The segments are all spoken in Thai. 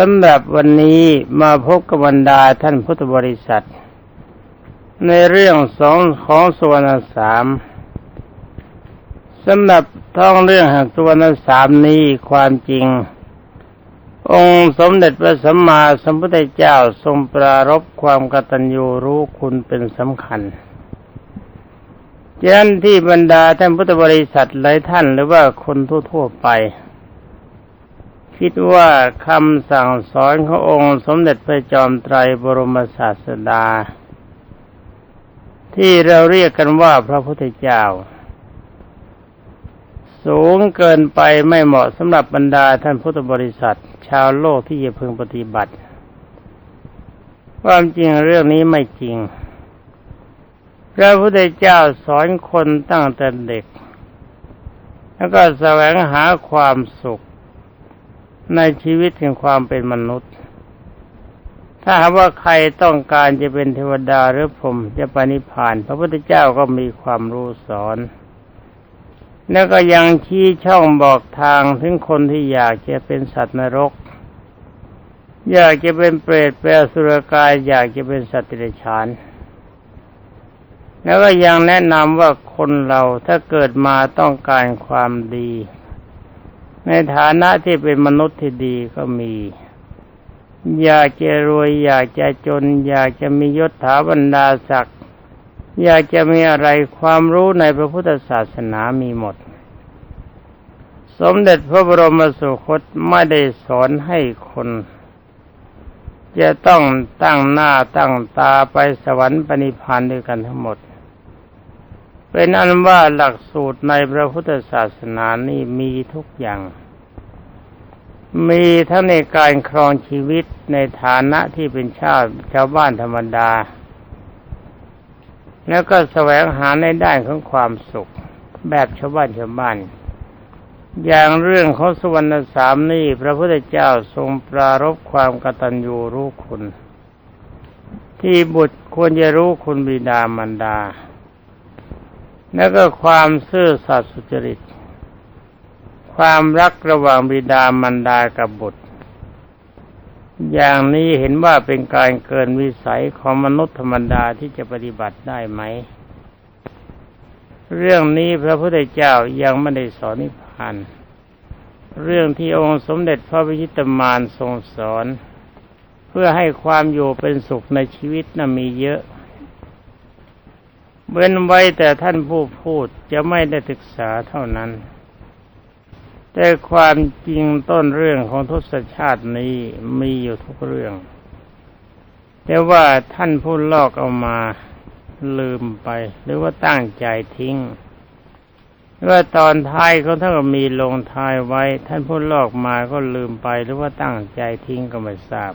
สำหรับวันนี้มาพบกับบรรดาท่านพุทธบริษัท ในเรื่องสองของสวรรณสามสำหรับท้องเรื่องแห่งสวรรณสามนี้ความจริง องค์สมเด็จพระสัมมาสัมพุทธเจ้าทรงปรารบความกตัญญูรู้คุณเป็นสำคัญฉะนั้นที่บรรดาท่านพุทธบริษัทหลายท่านหรือว่าคนทั่วๆไป คิดว่าคำสั่งสอนขององค์สมเด็จพระจอมไตรบรมศาสดา ที่เราเรียกกันว่าพระพุทธเจ้า สูงเกินไปไม่เหมาะสำหรับบรรดาท่านพุทธบริษัท ชาวโลกที่จะพึงปฏิบัติ ความจริงเรื่องนี้ไม่จริง พระพุทธเจ้าสอนคนตั้งแต่เด็ก แล้วก็แสวงหาความสุข ในชีวิตแห่งความเป็นมนุษย์ ถ้าหากว่าใครต้องการจะเป็นเทวดาหรือผมจะปณิพาน พระพุทธเจ้าก็มีความรู้สอน แล้วก็ยังชี้ช่องบอกทางถึงคนที่อยากจะเป็นสัตว์นรก อยากจะเป็นเปรตเป็นสุรกาย อยากจะเป็นสัตว์ติรฉานแล้วก็ยังแนะนำว่าคนเราถ้าเกิดมาต้องการความดี ในฐานะที่เป็นมนุษย์ที่ดีก็มี อยากจะรวย อยากจะจน อยากจะมียศถาบรรดาศักดิ์อยากจะมีอะไรความรู้ในพระพุทธศาสนามีหมด สมเด็จพระบรมสุคตไม่ได้สอนให้คนจะต้องตั้งหน้าตั้งตาไปสวรรค์ปณิพานด้วยกันทั้งหมด เป็นอันว่าหลักสูตรในพระพุทธศาสนานี่มีทุกอย่าง มีทั้งในการครองชีวิตในฐานะที่เป็นชาติชาวบ้านธรรมดา แล้วก็แสวงหาในด้านของความสุข แบบชาวบ้านชาวบ้านอย่างเรื่องของสวรรณสามนี่พระพุทธเจ้าทรงปรารบความกตัญญูรู้คุณ ที่บุตรควรจะรู้คุณบิดามารดา แล้วก็ความซื่อสัตย์สุจริต ความรักระหว่างบิดามารดากับบุตร อย่างนี้เห็นว่าเป็นการเกินวิสัยของมนุษย์ธรรมดาที่จะปฏิบัติได้ไหม เรื่องนี้พระพุทธเจ้ายังไม่ได้สอนนิพพานเรื่องที่องค์สมเด็จพระวิชิตมารทรงสอน เพื่อให้ความอยู่เป็นสุขในชีวิตน่ะมีเยอะ เว้นไว้แต่ท่านผู้พูดจะไม่ได้ศึกษาเท่านั้น แต่ความจริงต้นเรื่องของทศชาตินี้มีอยู่ทุกเรื่อง แต่ว่าท่านผู้ลอกเอามาลืมไป หรือว่าตั้งใจทิ้งว่าตอนท้ายเขาท่านก็มีลงท้ายไว้ ท่านผู้ลอกมาก็ลืมไปหรือว่าตั้งใจทิ้งก็ไม่ทราบ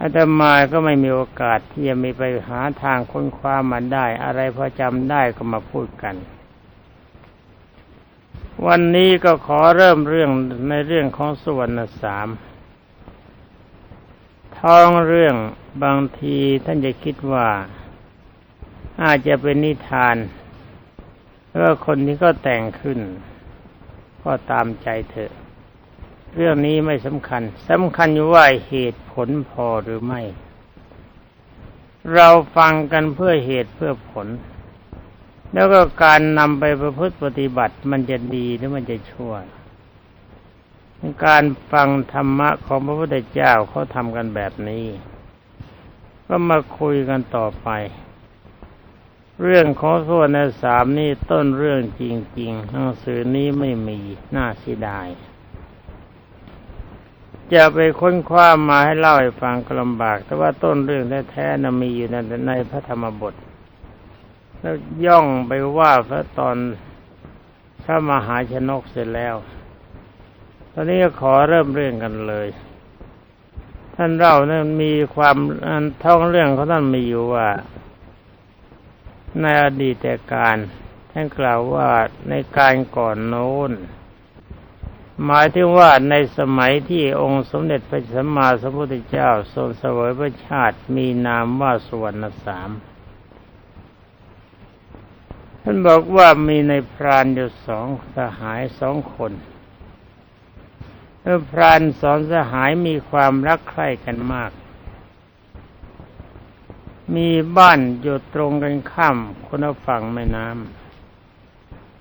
อาตมาก็ไม่มีโอกาสที่จะมีไปหาทางค้นคว้ามันได้ อะไรพอจำได้ก็มาพูดกัน วันนี้ก็ขอเริ่มเรื่องในเรื่องของสวรรณสามท้องเรื่องบางทีท่านจะคิดว่า อาจจะเป็นนิทานเพราะคนนี้ก็แต่งขึ้น ก็ตามใจเถอะ เรื่องนี้ไม่สำคัญสำคัญอยู่ว่าเหตุผลพอหรือไม่ เราฟังกันเพื่อเหตุเพื่อผล แล้วก็การนำไปประพฤติปฏิบัติมันจะดีหรือมันจะชั่วการฟังธรรมะของพระพุทธเจ้าเขาทำกันแบบนี้ ก็มาคุยกันต่อไป เรื่องของสวรรณสามนี่ต้นเรื่องจริงๆหนังสือนี้ไม่มีน่าเสียดาย จะไปค้นคว้ามาให้เล่าให้ฟังก็ลำบาก แต่ว่าต้นเรื่องแท้ๆนะมีอยู่ในในพระธรรมบท แล้วย่องไปว่าพระตอนพระมหาชนกเสร็จแล้ว ตอนนี้ก็ขอเริ่มเรื่องกันเลย ท่านเล่านั้นมีความท้องเรื่องเขาท่านมีอยู่ว่า ในอดีตการท่านกล่าวว่าในการก่อนโน้น หมายถึงว่าในสมัยที่องค์สมเด็จพระสัมมาสัมพุทธเจ้า ทรงเสวยพระชาติมีนามว่าสวรรณสาม ท่านบอกว่ามีในพรานอยู่สองสหายสองคนแมื่อพรานสอนสหายมีความรักใคร่กันมาก มีบ้านอยู่ตรงกันข้ามคนละฝั่งแม่น้ำ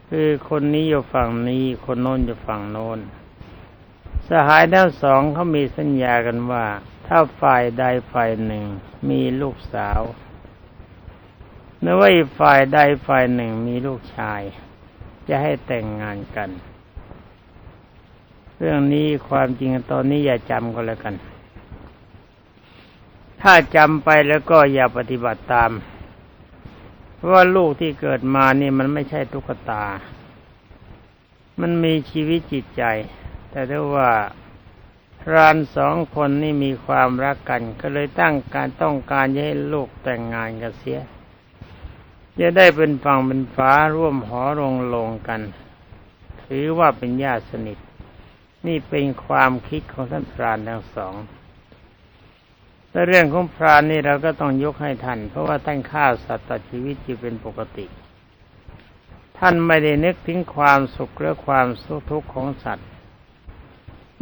คือคนนี้อยู่ฝั่งนี้ คนโน้นอยู่ฝั่งโน้น สหายทั้งสองเขามีสัญญากันว่า ถ้าฝ่ายใดฝ่ายหนึ่งมีลูกสาวเนื้อว่าฝ่ายใดฝ่ายหนึ่งมีลูกชาย จะให้แต่งงานกัน เรื่องนี้ความจริงตอนนี้อย่าจำก็แล้วกัน ถ้าจำไปแล้วก็อย่าปฏิบัติตาม เพราะว่าลูกที่เกิดมานี่มันไม่ใช่ตุ๊กตา มันมีชีวิตจิตใจ แต่ถ้าว่าพรานสองคนนี่มีความรักกัน ก็เลยตั้งการต้องการให้ลูกแต่งงานกันเสีย จะได้เป็นฝั่งเป็นฟ้าร่วมหอรงลงกัน ถือว่าเป็นญาติสนิท นี่เป็นความคิดของท่านพรานทั้งสอง แต่เรื่องของพรานนี่เราก็ต้องยกให้ท่าน เพราะว่าท่านฆ่าสัตว์ตัดชีวิตอยู่เป็นปกติ ท่านไม่ได้นึกถึงความสุขและความสุขทุกข์ของสัตว์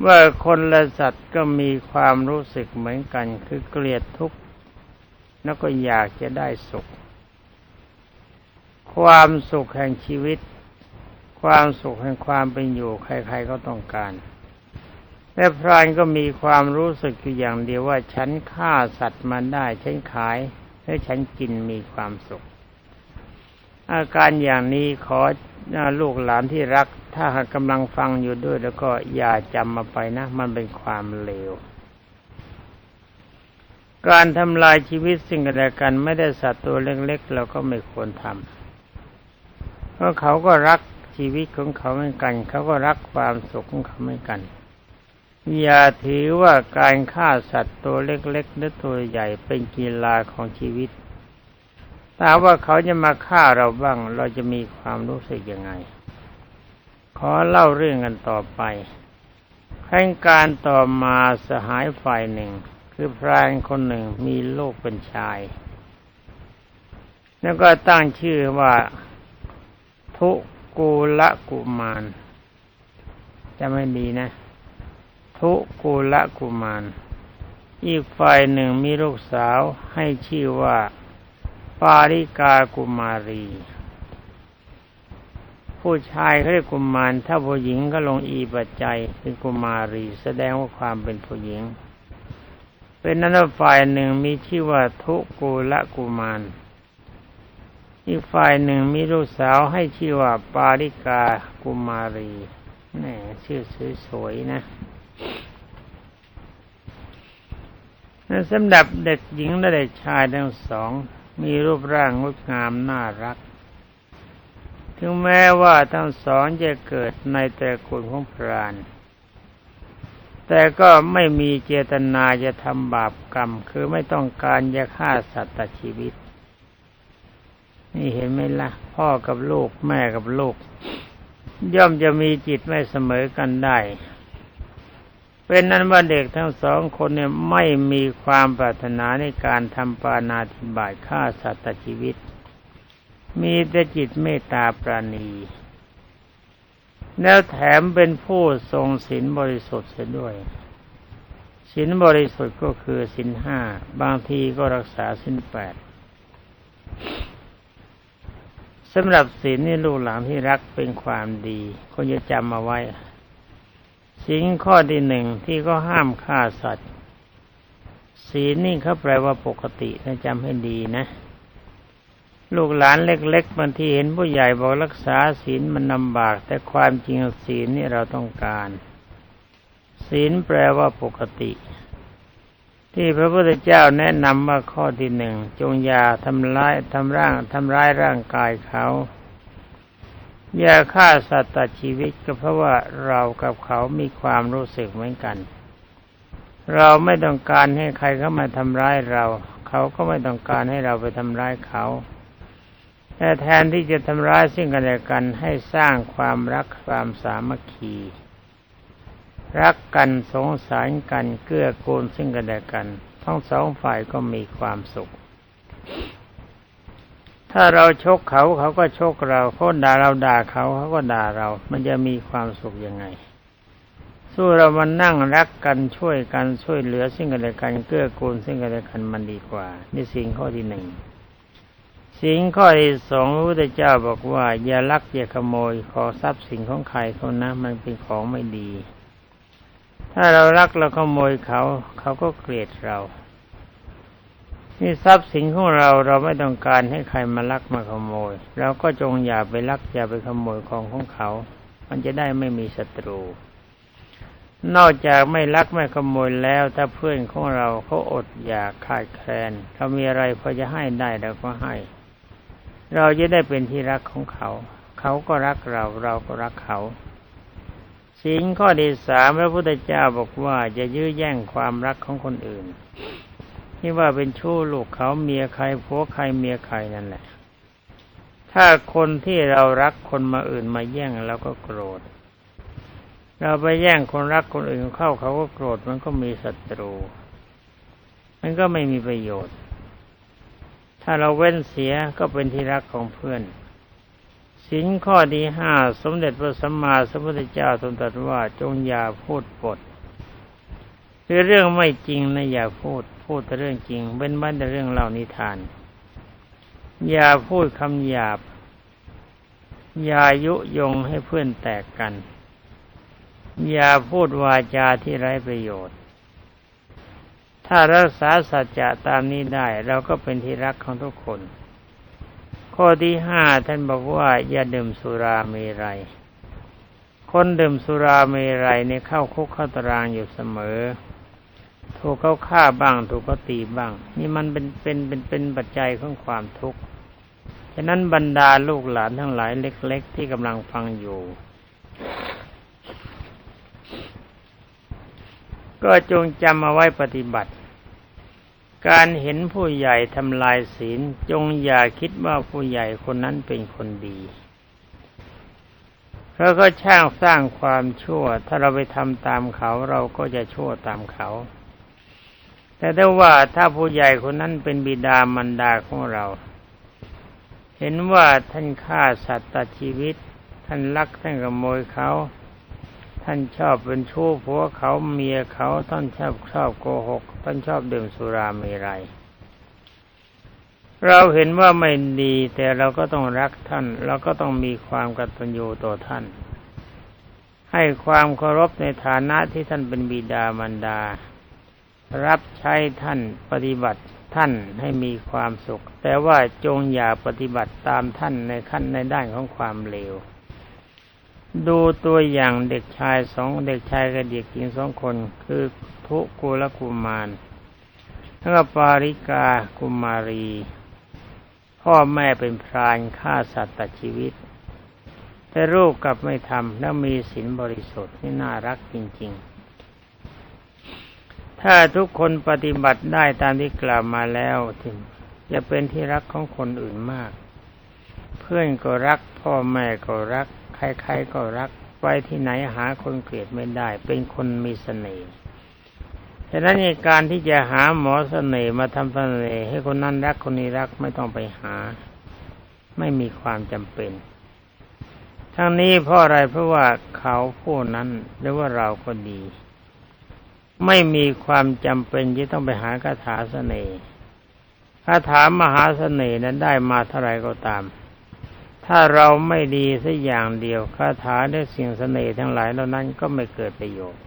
ว่าคนและสัตว์ก็มีความรู้สึกเหมือนกัน คือเกลียดทุกข์แล้วก็อยากจะได้สุข ความสุขแห่งชีวิต ความสุขแห่งความเป็นอยู่ ใครๆก็ต้องการ และพรานก็มีความรู้สึกอยู่อย่างเดียวว่า ฉันฆ่าสัตว์มันได้ ฉันขายและฉันกินมีความสุข อาการอย่างนี้ขอลูกหลานที่รัก ถ้าหากกำลังฟังอยู่ด้วย แล้วก็อย่าจำมาไปนะ มันเป็นความเลวการทำลายชีวิตสิ่งใดกันไม่ได้สัตว์ตัวเล็กๆเราก็ไม่ควรทำเพราะเขาก็รักชีวิตของเขาเหมือนกัน เขาก็รักความสุขของเขาเหมือนกัน อย่าถือว่าการฆ่าสัตว์ตัวเล็กๆหรือตัวใหญ่เป็นกีฬาของชีวิตถ้าว่าเขาจะมาฆ่าเราบ้าง เราจะมีความรู้สึกยังไง ขอเล่าเรื่องกันต่อไปขั้นการต่อมาสหายฝ่ายหนึ่ง คือพรานคนหนึ่งมีลูกเป็นชาย แล้วก็ตั้งชื่อว่า ทุกูละกุมารจะไม่ดีนะ ทุกุละกุมาร อีกฝ่ายหนึ่งมีลูกสาวให้ชื่อว่า ปาริกากุมารี ผู้ชายเขาเรียกกุมาร ถ้าผู้หญิงก็ลงอีปัจจัยเป็นกุมารี แสดงว่าความเป็นผู้หญิง เป็นนั้นฝ่ายหนึ่งมีชื่อว่าทุกุละกุมารอีกฝ่ายหนึ่งมีลูกสาวให้ชื่อว่าปาริกากุมารี แหมชื่อสวยๆนะ สำหรับเด็กหญิงและเด็กชายทั้งสอง มีรูปร่างงดงามน่ารัก ถึงแม้ว่าทั้งสองจะเกิดในแตระกูลของพราน แต่ก็ไม่มีเจตนาจะทำบาปกรรม คือไม่ต้องการจะฆ่าสัตว์ตัดชีวิต นี่เห็นไหมละ่ะ พ่อกับลูกแม่กับลูก ย่อมจะมีจิตไม่เสมอกันได้ เป็นนั้นว่าเด็กทั้งสองคนเนี่ยไม่มีความปรารถนาในการทำปานาธิบาตฆ่าสัตว์ชีวิต มีแต่จิตเมตตาปราณี แล้วแถมเป็นผู้ทรงศีลบริสุทธิ์เสียด้วยศีลบริสุทธิ์ก็คือศีลห้าบางทีก็รักษาศีลแปดสำหรับศีลนี่ลูกหลานที่รักเป็นความดีคนจะจำมาไว้ สิ่งข้อที่หนึ่งที่ก็ห้ามฆ่าสัตว์ ศีลนี่เขาแปลว่าปกตินะจำให้ดีนะ ลูกหลานเล็กๆบางทีเห็นผู้ใหญ่บอกรักษาศีลมันลำบาก แต่ความจริงศีลนี่เราต้องการ ศีลแปลว่าปกติ ที่พระพุทธเจ้าแนะนำว่าข้อที่หนึ่งจงยาทำร้ายทำร่างทำร้ายร่างกายเขา อย่าฆ่าสัตว์ตัดชีวิตก็เพราะว่าเรากับเขามีความรู้สึกเหมือนกัน เราไม่ต้องการให้ใครเข้ามาทำร้ายเรา เขาก็ไม่ต้องการให้เราไปทำร้ายเขา แต่แทนที่จะทำร้ายซึ่งกันและกันให้สร้างความรักความสามัคคี รักกันสงสารกันเกื้อกูลซึ่งกันและกัน ทั้งสองฝ่ายก็มีความสุข ถ้าเราชกเขาเขาก็ชกเราเขาด่าเราด่าเขาเขาก็ด่าเรา มันจะมีความสุขยังไง สู้เรามานั่งรักกันช่วยกันช่วยเหลือซึ่งกันและกันเกื้อกูลซึ่งกันและกันมันดีกว่า นี่สิ่งข้อที่หนึ่งสิ่งข้อที่สองพระพุทธเจ้าบอกว่า อย่าลักอย่าขโมยขอทรัพย์สิ่งของใครเขานะมันเป็นของไม่ดี ถ้าเรารักเราขโมยเขา เขาก็เกลียดเรา นี่ทรัพย์สินของเราเราไม่ต้องการให้ใครมาลักมาขโมย เราก็จงอย่าไปลักอย่าไปขโมยของของเขา มันจะได้ไม่มีศัตรู นอกจากไม่ลักไม่ขโมยแล้ว ถ้าเพื่อนของเราเขาอดอยากขาดแคลนเขามีอะไรพอจะให้ได้เราก็ให้ เราจะได้เป็นที่รักของเขา เขาก็รักเราเราก็รักเขาสิ่งข้อที่สามพระพุทธเจ้าบอกว่าจะยื้อแย่งความรักของคนอื่น ที่ว่าเป็นชู้ลูกเขาเมียใครผัวใครเมียใครนั่นแหละ ถ้าคนที่เรารักคนมาอื่นมาแย่งเราก็โกรธ เราไปแย่งคนรักคนอื่นเข้าเขาก็โกรธมันก็มีศัตรู มันก็ไม่มีประโยชน์ ถ้าเราเว้นเสียก็เป็นที่รักของเพื่อนสินข้อที่ห้าสมเด็จพระสัมมาสัมพุทธเจ้าทรงตรัสว่าจงอย่าพูดปด คือเรื่องไม่จริงนะอย่าพูด พูดแต่เรื่องจริงเว้นบ้านแต่เรื่องเล่านิทาน อย่าพูดคำหยาบ อย่ายุยงให้เพื่อนแตกกัน อย่าพูดวาจาที่ไร้ประโยชน์ ถ้ารักษาสัจจะตามนี้ได้ เราก็เป็นที่รักของทุกคน ข้อที่ห้าท่านบอกว่า อย่าดื่มสุราเมรัยคนดื่มสุราเมรัยเนี่ยเข้าคุกเข้าตารางอยู่เสมอ ถูกเขาฆ่าบ้าง ถูกเขาตีบ้าง นี่มันเป็นเป็นเป็นเป็นปัจจัยของความทุกข์ฉะนั้นบรรดาลูกหลานทั้งหลายเล็ก ๆ ที่กำลังฟังอยู่ ก็จงจำเอาไว้ปฏิบัติ การเห็นผู้ใหญ่ทำลายศีล จงอย่าคิดว่าผู้ใหญ่คนนั้นเป็นคนดีเพราะก็ช่างสร้างความชั่ว ถ้าเราไปทำตามเขาเราก็จะชั่วตามเขา แต่ถ้าว่าถ้าผู้ใหญ่คนนั้นเป็นบิดามารดาของเรา เห็นว่าท่านฆ่าสัตว์ตัดชีวิต ท่านลักท่านขโมยเขา ท่านชอบเป็นชู้ผัวเขาเมียเขาท่านชอบชอบโกหก ท่านชอบดื่มสุราเมรัยเราเห็นว่าไม่ดีแต่เราก็ต้องรักท่าน เราก็ต้องมีความกตัญญูต่อท่าน ให้ความเคารพในฐานะที่ท่านเป็นบิดามารดา รับใช้ท่านปฏิบัติท่านให้มีความสุข แต่ว่าจงอย่าปฏิบัติตามท่านในขั้นในด้านของความเลวดูตัวอย่างเด็กชายสองเด็กชายกับเด็กหญิงสองคน คือทุกุลกุมารแล้วก็ปาริกากุมารี พ่อแม่เป็นพรานฆ่าสัตว์ตัดชีวิต แต่ลูกกลับไม่ทำแล้วมีศีลบริสุทธิ์นี่น่ารักจริง ๆ ถ้าทุกคนปฏิบัติได้ตามที่กล่าวมาแล้วถึงจะเป็นที่รักของคนอื่นมาก เพื่อนก็รัก พ่อแม่ก็รัก ใครๆก็รัก ไปที่ไหนหาคนเกลียดไม่ได้ เป็นคนมีเสน่ห์ฉะนั้นในการที่จะหาหมอเสน่ห์มาทำเสน่ห์ให้คนนั้นรักคนนี้รักไม่ต้องไปหา ไม่มีความจำเป็น ทั้งนี้เพราะอะไรเพราะว่าเขาผู้นั้นหรือว่าเราก็ดี ไม่มีความจำเป็นที่ต้องไปหาคาถาเสน่ห์คาถามหาเสน่ห์นั้นได้มาเท่าไรก็ตาม ถ้าเราไม่ดีสักอย่างเดียวคาถาได้สิ่งเสน่ห์ทั้งหลายเหล่านั้นก็ไม่เกิดประโยชน์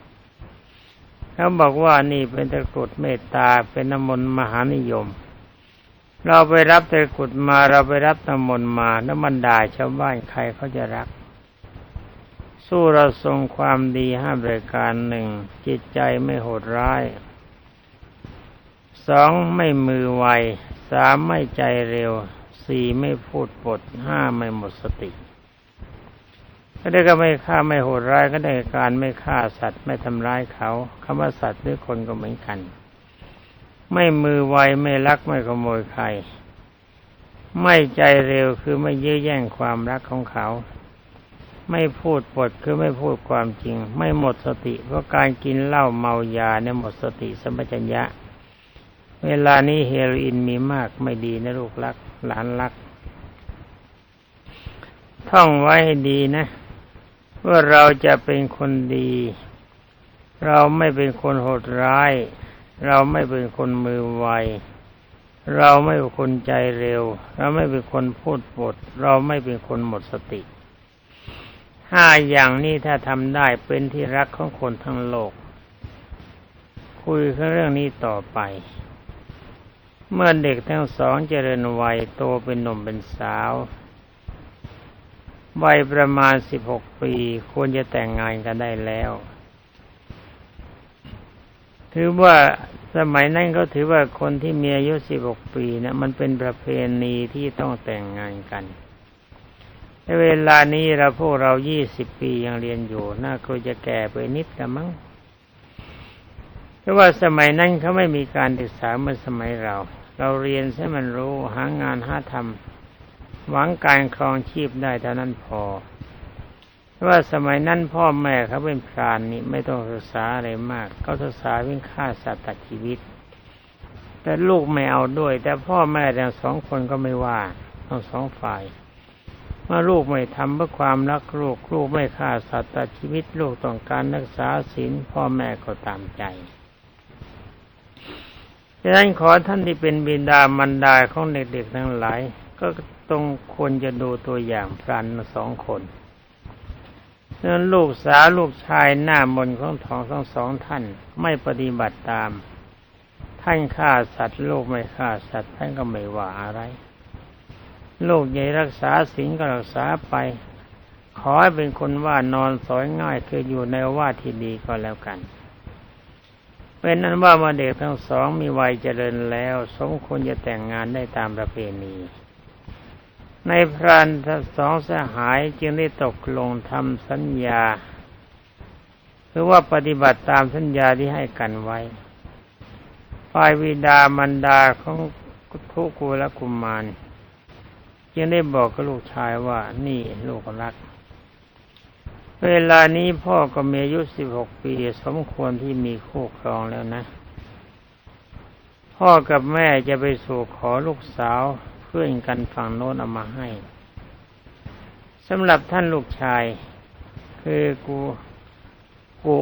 เขาบอกว่านี่เป็นตะกรุดเมตตาเป็นน้ำมนต์มหานิยม เราไปรับตะกรุดมาเราไปรับน้ำมนต์มาน้ำมันด่าชาวบ้านใครเขาจะรัก สู้เราทรงความดีห้าบริการหนึ่งจิตใจไม่โหดร้ายสองไม่มือไวสามไม่ใจเร็วสี่ไม่พูดปดห้าไม่หมดสติก็ได้ก็ไม่ฆ่าไม่โหดร้ายก็ได้การไม่ฆ่าสัตว์ไม่ทำร้ายเขาคำว่าสัตว์หรือคนก็เหมือนกัน ไม่มือไวไม่ลักไม่ขโมยใคร ไม่ใจเร็วคือไม่ยื้อแย่งความรักของเขา ไม่พูดปดคือไม่พูดความจริง ไม่หมดสติ เพราะการกินเหล้าเมายาเนี่ยหมดสติสัมปชัญญะ เวลานี้เฮโรอีนมีมากไม่ดีนะลูกรัก หลานรัก ท่องไว้ให้ดีนะ ว่าเราจะเป็นคนดี เราไม่เป็นคนโหดร้าย เราไม่เป็นคนมือไวเราไม่เป็นคนใจเร็ว เราไม่เป็นคนพูดปด เราไม่เป็นคนหมดสติ ห้าอย่างนี้ถ้าทำได้เป็นที่รักของคนทั้งโลก คุยเรื่องนี้ต่อไป เมื่อเด็กทั้งสองเจริญวัยโตเป็นหนุ่มเป็นสาว วัยประมาณสิบหกปีควรจะแต่งงานกันได้แล้ว ถือว่าสมัยนั้นก็ถือว่าคนที่มีอายุสิบหกปีนะมันเป็นประเพณีที่ต้องแต่งงานกัน ในเวลานี้เราพวกเรายี่สิบปียังเรียนอยู่ น่าคจะแก่ไปนิดกันมั้งเพราะว่าสมัยนั้นเขาไม่มีการศึกษาเหมือนสมัยเรา เราเรียนให้มันรู้หางานหาทำหวังการครองชีพได้เท่านั้นพอเพราะว่าสมัยนั้นพ่อแม่เขาเป็นพรานนี่ไม่ต้องศึกษาอะไรมาก เขาศึกษาวิ่งฆ่าสัตว์ตัดชีวิต แต่ลูกไม่เอาด้วย แต่พ่อแม่ทั้งสองคนก็ไม่ว่าทั้งสองฝ่าย เมื่อลูกไม่ทำเพื่อความรักลูกลูกไม่ฆ่าสัตว์ตัดชีวิตลูกต้องการรักษาศีลพ่อแม่ก็ตามใจดังนั้นขอท่านที่เป็นบิดามารดาของเด็กๆทั้งหลาย ก็ต้องควรจะดูตัวอย่างพรานสองคนนั้นลูกสาวลูกชายหน้ามนของทองทั้งสองท่านไม่ปฏิบัติตาม ท่านฆ่าสัตว์ลูกไม่ฆ่าสัตว์ท่านก็ไม่ว่าอะไร ลูกใหญ่รักษาศีลก็รักษาไป ขอให้เป็นคนว่านอนสอยง่ายคืออยู่ในว่าที่ดีก็แล้วกันเป็นนั้นว่ามาเด็กทั้งสองมีวัยเจริญแล้ว สมควรจะแต่งงานได้ตามประเพณี ในพรานทั้งสองสหายจึงได้ตกลงทำสัญญาหรือว่าปฏิบัติตามสัญญาที่ให้กันไว้ฝ่ายวิดามันดาของทุกูและกุมมาร จึงได้บอกกับลูกชายว่านี่ลูกรัก เวลานี้พ่อก็มีอายุสิบหกปีสมควรที่มีคู่ครองแล้วนะ พ่อกับแม่จะไปสู่ขอลูกสาวเพื่อนกันฝั่งโน้นเอามาให้สำหรับท่านลูกชาย คือกูกู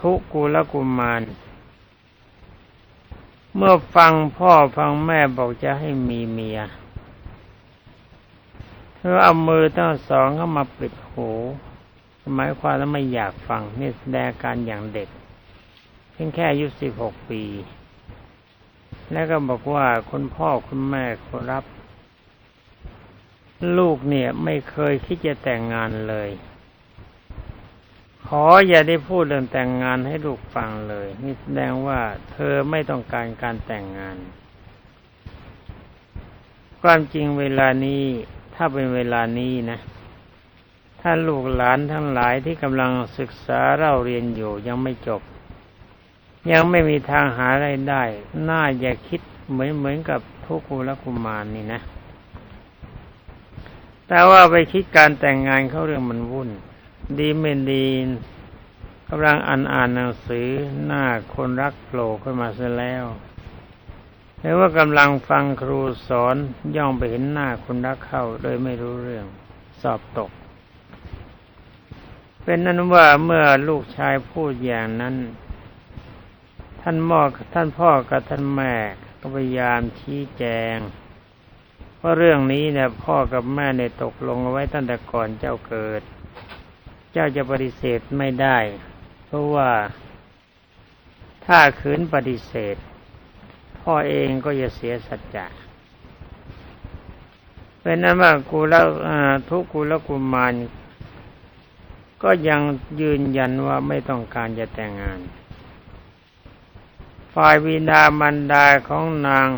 ทุกูละกุมาร เมื่อฟังพ่อฟังแม่บอกจะให้มีเมีย เธอเอามือทั้งสองเข้ามาปิดหูหมายความว่าไม่อยากฟังนี่แสดงการอย่างเด็ก เพียงแค่อายุสิบหกปี แล้วก็บอกว่าคุณพ่อคุณแม่ขอรับ ลูกเนี่ยไม่เคยคิดจะแต่งงานเลย ขออย่าได้พูดเรื่องแต่งงานให้ลูกฟังเลย นี่แสดงว่าเธอไม่ต้องการการแต่งงาน ความจริงเวลานี้ ถ้าเป็นเวลานี้นะถ้าลูกหลานทั้งหลายที่กำลังศึกษาเราเรียนอยู่ยังไม่จบ ยังไม่มีทางหาไรายได้ น่าอย่าคิดเหมือนเหมือนกับทุกูแลกุมารนนี่นะ แต่ว่าไปคิดการแต่งงานเขาเรื่องมันวุ่น ดีไม่ดีกำลังอ่านอ่านหนังสือหน้าคนรักโผล่ขึ้นมาเสียแล้ว หรือว่ากำลังฟังครูสอนย่องไปเห็นหน้าคนรักเข้าโดยไม่รู้เรื่อง สอบตก เป็นนั้นว่าเมื่อลูกชายพูดอย่างนั้น ท่านพ่อท่านพ่อกับท่านแม่ก็พยายามชี้แจงเพราะเรื่องนี้เนี่ยพ่อกับแม่เนี่ยตกลงเอาไว้ตั้งแต่ก่อนเจ้าเกิด เจ้าจะปฏิเสธไม่ได้ เพราะว่าถ้าขืนปฏิเสธ พ่อเองก็จะเสียสัจจะเป็นนั้นว่ากูแล้วทุกกูแล้วกุมารก็ยังยืนยันว่าไม่ต้องการจะแต่งงาน ฝ่ายวิดามันดาของนาง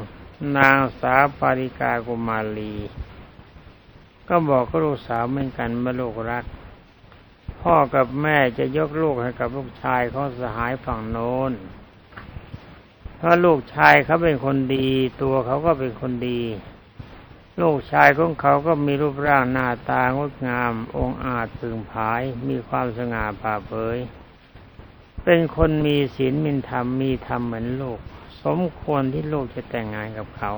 นางสาปาริกากุมาลีก็บอกกับลูกสาวเหมือนกันมื่ลูกรัก พ่อกับแม่จะยกลูกให้กับลูกชายของสหายฝั่งโน้น เพราะลูกชายเขาเป็นคนดี ตัวเขาก็เป็นคนดี ลูกชายของเขาก็มีรูปร่างหน้าตางดงาม องอาจพึงผาย มีความสง่าผ่าเผย เป็นคนมีศีลมีธรรมมีธรรมเหมือนลูก สมควรที่ลูกจะแต่งงานกับเขา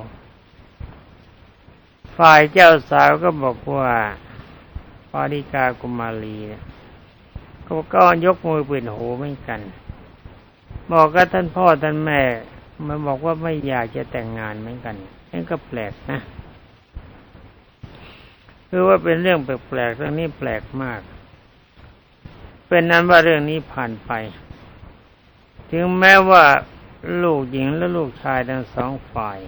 ฝ่ายเจ้าสาวก็บอกว่าปาริกากุมารีเขาก็ยกมือปิดหูเหมือนกัน บอกกับท่านพ่อท่านแม่ มันบอกว่าไม่อยากจะแต่งงานเหมือนกันนี่นก็แปลกนะคือว่าเป็นเรื่องแปลกๆเรื่องนี้แปลกมาก เป็นนั้นว่าเรื่องนี้ผ่านไป ถึงแม้ว่าลูกหญิงและลูกชายทั้งสองฝ่าย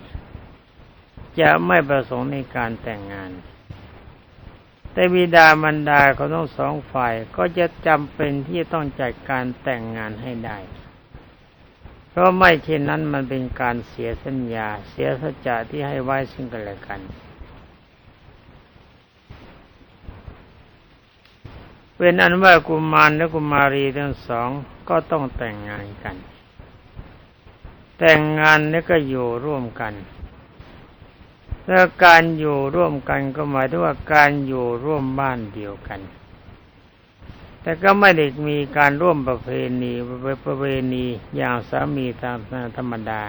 จะไม่ประสงค์ในการแต่งงาน แต่บิดามารดาของทั้งสองฝ่ายก็จะจำเป็นที่จะต้องจัดการแต่งงานให้ได้ เพราะไม่เช่นนั้นมันเป็นการเสียสัญญา เสียสัจจะที่ให้ไว้ซึ่งกันและกัน เป็นอันว่ากุมารและกุมารีทั้งสองก็ต้องแต่งงานกัน แต่งงานนี่ก็อยู่ร่วมกันแล้วการอยู่ร่วมกันก็หมายถึงว่าการอยู่ร่วมบ้านเดียวกัน แต่ก็ไม่ได้มีการร่วมประเพณีประเพณีอย่างสามีตามธรรมดา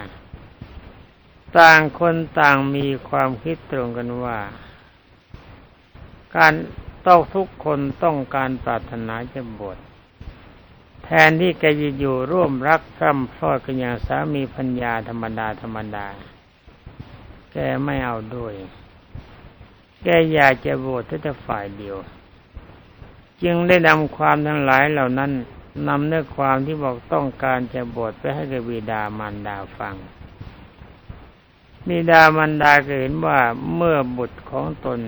ต่างคนต่างมีความคิดตรงกันว่า การต้องทุกคนต้องการปรารถนาจะบวชแทนที่แกจะอยู่ร่วมรักพร่ำพรอดกันอย่างสามีพัญญาธรรมดาธรรมดา แกไม่เอาด้วย แกอยากจะบวชแต่ฝ่ายเดียว จึงได้นำความทั้งหลายเหล่านั้นนำเนื้อความที่บอกต้องการจะบวชไปให้กับบิดามารดาฟังบิดามารดาก็เห็นว่าเมื่อบุตรของตน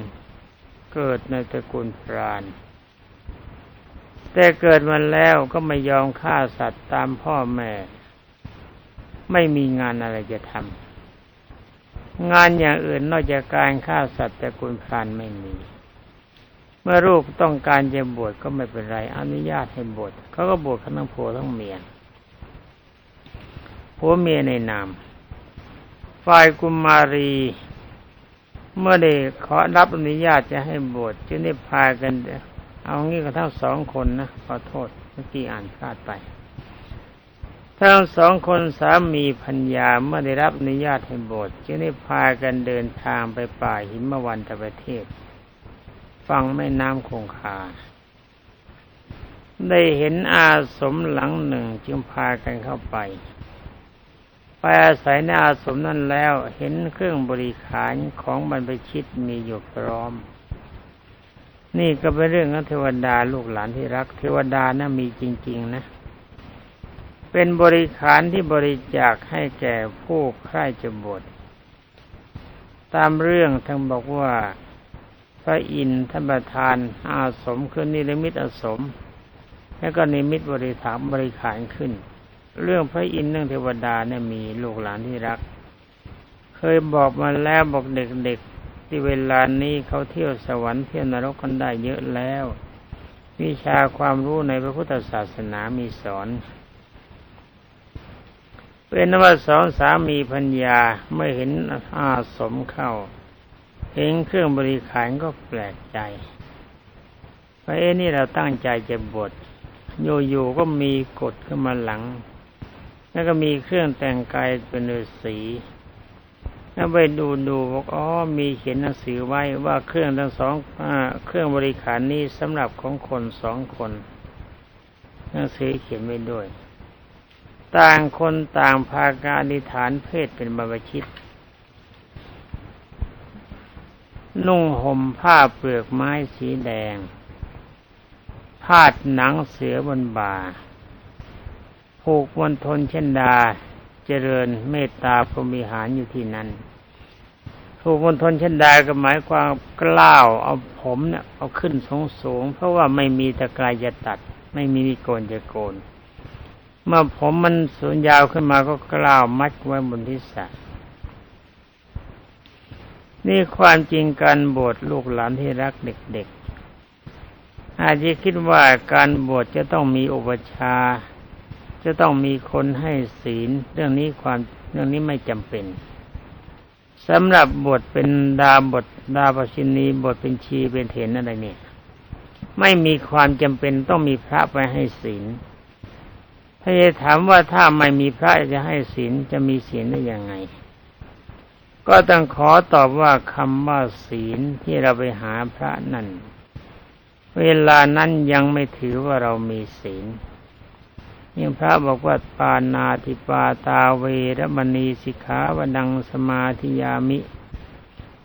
เกิดในตระกูลพรานแต่เกิดมาแล้วก็ไม่ยอมฆ่าสัตว์ตามพ่อแม่ ไม่มีงานอะไรจะทำงานอย่างอื่นนอกจากการฆ่าสัตว์ตระกูลพรานไม่มี เมื่อลูกต้องการจะบวชก็ไม่เป็นไร อนุญาตให้บวชเขาก็บวชทั้งผัวทั้งเมียผัวเมียในนาม ฝ่ายกุมารี เมื่อได้ขอรับอนุญาตจะให้บวชจึงได้พากัน เอางี้กันทั้งสองคนนะขอโทษเมื่อกี้อ่านพลาดไปทั้งสองคนสามีพัญญาเมื่อได้รับอนุญาตให้บวชจึงได้พากันเดินทางไปป่าหิมวันตะประเทศ ฟังแม่น้ำคงคา ได้เห็นอาสมหลังหนึ่งจึงพากันเข้าไป ไปอาศัยในอาสมนั้นแล้วเห็นเครื่องบริขารของบรรพชิตมีอยู่พร้อม นี่ก็เป็นเรื่องของเทวดาลูกหลานที่รัก เทวดานะมีจริง ๆ นะ เป็นบริขารที่บริจาคให้แก่ผู้ใคร่จะบวชตามเรื่องทั้งบอกว่า พระอินทร์ท่านประธานอาสมขึ้นนิรมิตอาสม แล้วก็นิมิตบริถามบริขารขึ้น เรื่องพระอินทร์เรื่องเทวดาเนี่ยมีลูกหลานที่รัก เคยบอกมาแล้วบอกเด็กๆที่เวลานี้เขาเที่ยวสวรรค์เที่ยวนรกกันได้เยอะแล้ว วิชาความรู้ในพระพุทธศาสนามีสอนเป็นว่าสองสามีพัญญาเมื่อเห็นอาสมเข้า เห็นเครื่องบริขารก็แปลกใจว่าเอ้นี่เราตั้งใจจะบวชอยู่ๆก็มีกฎขึ้นมาหลัง แล้วก็มีเครื่องแต่งกายเป็นฤาษีแล้วไปดูดูบอกอ๋อมีเขียนหนังสือไว้ว่าเครื่องทั้งสองอเครื่องบริขารนี้สำหรับของคนสองคนหนังสือเขียนไว้ด้วย ต่างคนต่างพาการอธิษฐานเพศเป็นบรรพชิต นุ่งห่มผ้าเปลือกไม้สีแดง พาดหนังเสือบนบ่า ผูกมณฑลเช่นดา เจริญเมตตาพรมิหารอยู่ที่นั้นผูกมณฑลเช่นดาก็หมายความกล้าวเอาผมเนี่ยเอาขึ้นสูงสูงเพราะว่าไม่มีตะกายจะตัด ไม่มีโกนจะโกน เมื่อผมมันสูงยาวขึ้นมาก็กล้าวมัดไว้บนทิศะ นี่ความจริงการบวชลูกหลานที่รักเด็กๆ อาจจะคิดว่าการบวชจะต้องมีอุปชา จะต้องมีคนให้ศีล เรื่องนี้ความเรื่องนี้ไม่จำเป็นสำหรับบทเป็นดาบทดาบชินีบทเป็นชีเป็นเถนอะไรเนี่ยไม่มีความจำเป็นต้องมีพระไปให้ศีลถ้าจะถามว่าถ้าไม่มีพระจะให้ศีลจะมีศีลได้ยังไง ก็ต้องขอตอบว่าคำว่าศีลที่เราไปหาพระนั่น เวลานั้นยังไม่ถือว่าเรามีศีลยิ่งพระบอกว่าปานาติปาตาเวรมณีสิกขาวดังสมาธิยามิ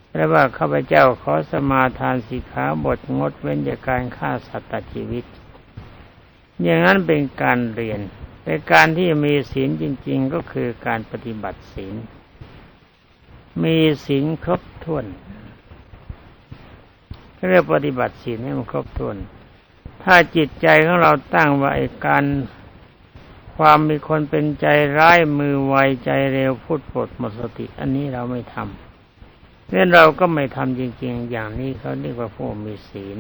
แปลว่าข้าพเจ้าขอสมาทานสิกขาบทงดเว้นจากการฆ่าสัตว์ตัดชีวิต อย่างนั้นเป็นการเรียนแต่การที่มีศีลจริง ๆ ก็คือการปฏิบัติศีล มีศีลครบถ้วนเรียกปฏิบัติศีลให้มันครบถ้วน ถ้าจิตใจของเราตั้งว่าไอ้การความมีคนเป็นใจร้ายมือไวใจเร็วพูดปดหมดสติ อันนี้เราไม่ทำเนี่ยเราก็ไม่ทำจริง ๆ อย่างนี้เขาเรียกว่าผู้มีศีล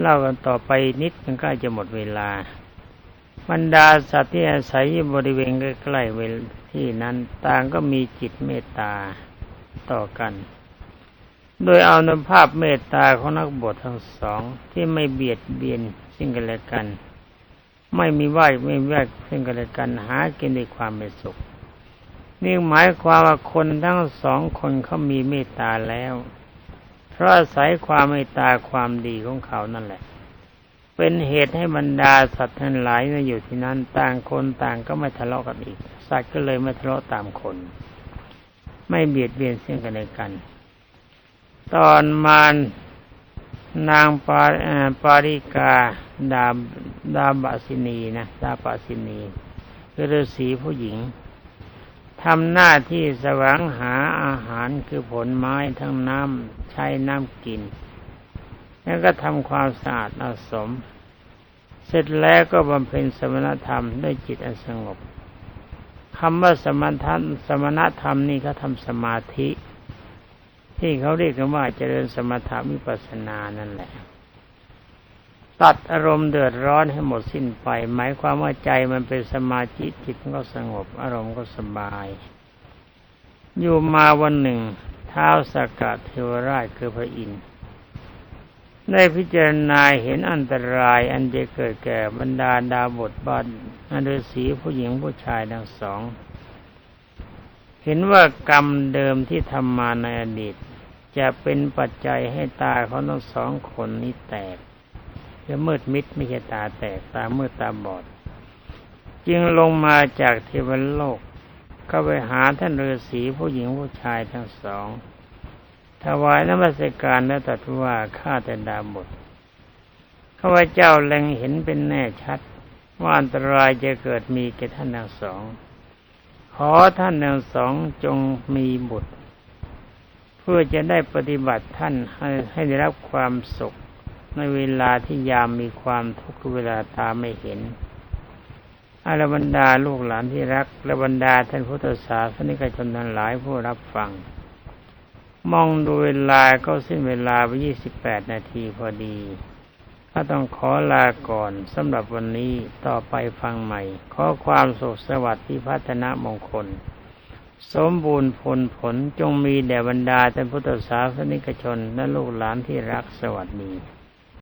เล่ากันต่อไปนิดมันก็จะหมดเวลา บรรดาสัตว์ที่อาศัยอยู่บริเวณใกล้ๆเวลที่นั้นต่างก็มีจิตเมตตาต่อกัน โดยเอานภาพเมตตาของนักบวชทั้งสองที่ไม่เบียดเบียนสิ่งกันและกัน ไม่มีไหวไม่ไหวซึ่งกันและกันหากินด้วยความเป็นสุขนี่หมายความว่าคนทั้งสองคนเขามีเมตตาแล้ว เพราะอาศัยความเมตตาความดีของเขานั่นแหละ เป็นเหตุให้บรรดาสัตว์ทั้งหลายมาอยู่ที่นั้นต่างคนต่างก็ไม่ทะเลาะกันอีก สัตว์ก็เลยไม่ทะเลาะตามคน ไม่เบียดเบียนซึ่งกันและกัน ตอนมานนางปาปาริกาดาดาบาสินีนะดาบาสินีคือฤาษีผู้หญิงทำหน้าที่แสวงหาอาหารคือผลไม้ทั้งน้ำใช้น้ำกิน แล้วก็ทำความสะอาดอาสม เสร็จแล้วก็บำเพ็ญสมณธรรมด้วยจิตอันสงบคำว่าสมณธรรมสมณธรรมนี่เขาทำสมาธิ ที่เขาเรียกกันว่าเจริญสมถะวิปัสสนานั่นแหละ ตัดอารมณ์เดือดร้อนให้หมดสิ้นไป หมายความว่าใจมันเป็นสมาธิจิตก็สงบ อารมณ์ก็สบาย อยู่มาวันหนึ่งเท้าสกกัดเทวราชคือพระอินทร์ ได้พิจารณาเห็นอันตรายอันจะเกิดแก่บรรดาดาบทบันอันฤาษีผู้หญิงผู้ชายทั้งสอง เห็นว่ากรรมเดิมที่ทำมาในอดีต จะเป็นปัจจัยให้ตาเขาทั้งสองคนนี้แตกจะมืดมิดไม่ใช่ตาแตกตามืดตาบอด จึงลงมาจากเทวโลก ก็ไปหาท่านฤาษีผู้หญิงผู้ชายทั้งสอง ถวายนมัสการและตรัสว่าข้าแต่ดาบทข้าพเจ้าเล็งเห็นเป็นแน่ชัด ว่าอันตรายจะเกิดมีแก่ท่านทั้งสอง ขอท่านทั้งสองจงมีบุตร เพื่อจะได้ปฏิบัติท่านให้ให้ได้รับความสุข ในเวลาที่ยามมีความทุกข์เวลาตาไม่เห็นอารบรรดาลูกหลานที่รักและบรรดาท่านพุทธศาสนิกชนทั้งหลายผู้รับฟัง มองดูเวลาก็สิ้นเวลาไปยี่สิบแปดนาทีพอดีก็ต้องขอลาก่อนสำหรับวันนี้ต่อไปฟังใหม่ ขอความสุขสวัสดิ์ที่พัฒนามงคล สมบูรณ์ผลผลจงมีแด่บรรดาท่านพุทธศาสนิกชนและลูกหลานที่รักสวัสดี